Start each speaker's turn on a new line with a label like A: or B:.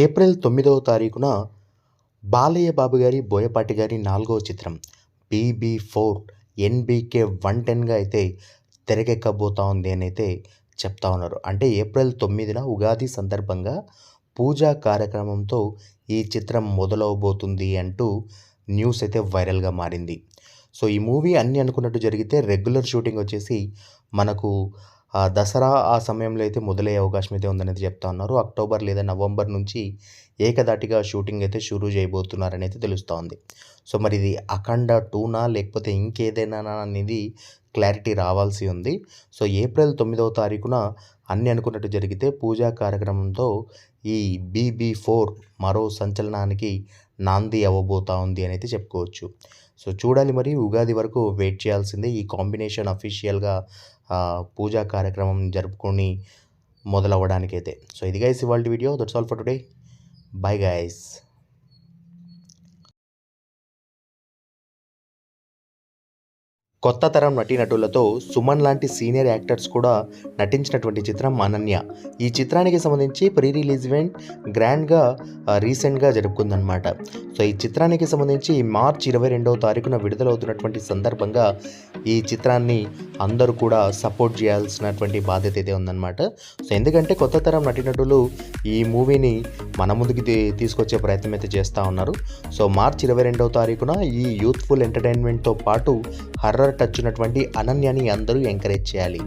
A: April తొమ్మిదవ తారీఖున బాలయ్య బాబు గారి బోయపాటి గారి నాలుగవ చిత్రం బీబీ ఫోర్ ఎన్బీకే వన్ టెన్గా అయితే తెరకెక్కబోతా ఉంది అని అయితే చెప్తా ఉన్నారు. అంటే ఏప్రిల్ తొమ్మిదిన ఉగాది సందర్భంగా పూజా కార్యక్రమంతో ఈ చిత్రం మొదలవబోతుంది అంటూ న్యూస్ అయితే వైరల్గా మారింది. సో ఈ మూవీ అన్ని అనుకున్నట్టు జరిగితే రెగ్యులర్ షూటింగ్ వచ్చేసి మనకు దసరా ఆ సమయంలో అయితే మొదలయ్యే అవకాశం అయితే ఉందనేది చెప్తా ఉన్నారు. అక్టోబర్ లేదా నవంబర్ నుంచి ఏకదాటిగా షూటింగ్ అయితే షురూ చేయబోతున్నారని అయితే తెలుస్తూ ఉంది. సో మరి ఇది అఖండ టూనా లేకపోతే ఇంకేదైనా అనేది క్లారిటీ రావాల్సి ఉంది. సో ఏప్రిల్ తొమ్మిదవ తారీఖున అన్ని అనుకున్నట్టు జరిగితే పూజా కార్యక్రమంతో ఈ బీబీ ఫోర్ మరో సంచలనానికి నాంది అవ్వబోతా ఉంది అని అయితే చెప్పుకోవచ్చు. సో చూడాలి మరి. ఉగాది వరకు వెయిట్ చేయాల్సిందే. ఈ కాంబినేషన్ అఫీషియల్గా పూజా కార్యక్రమం జరుపుకొని మొదలవ్వడానికైతే. సో ఇది గైస్ ఇవాళ video. That's all for today bye guys కొత్త తరం నటీనటులతో సుమన్ లాంటి సీనియర్ యాక్టర్స్ కూడా నటించినటువంటి చిత్రం అనన్య. ఈ చిత్రానికి సంబంధించి ప్రీ రిలీజ్ ఈవెంట్ గ్రాండ్గా రీసెంట్గా జరుపుకుందనమాట సో ఈ చిత్రానికి సంబంధించి మార్చ్ ఇరవై రెండవ తారీఖున విడుదలవుతున్నటువంటి సందర్భంగా ఈ చిత్రాన్ని అందరూ కూడా సపోర్ట్ చేయాల్సినటువంటి బాధ్యత అయితే ఉందన్నమాట. సో ఎందుకంటే కొత్త తరం నటీనటులు ఈ మూవీని మన ముందుకి తీసుకొచ్చే ప్రయత్నం అయితే చేస్తూ ఉన్నారు. సో మార్చ్ ఇరవై రెండవ తారీఖున ఈ యూత్ఫుల్ ఎంటర్టైన్మెంట్తో పాటు హర్రర్ టచ్ ఉన్నటువంటి అనన్యాని అందరూ ఎంకరేజ్ చేయాలి.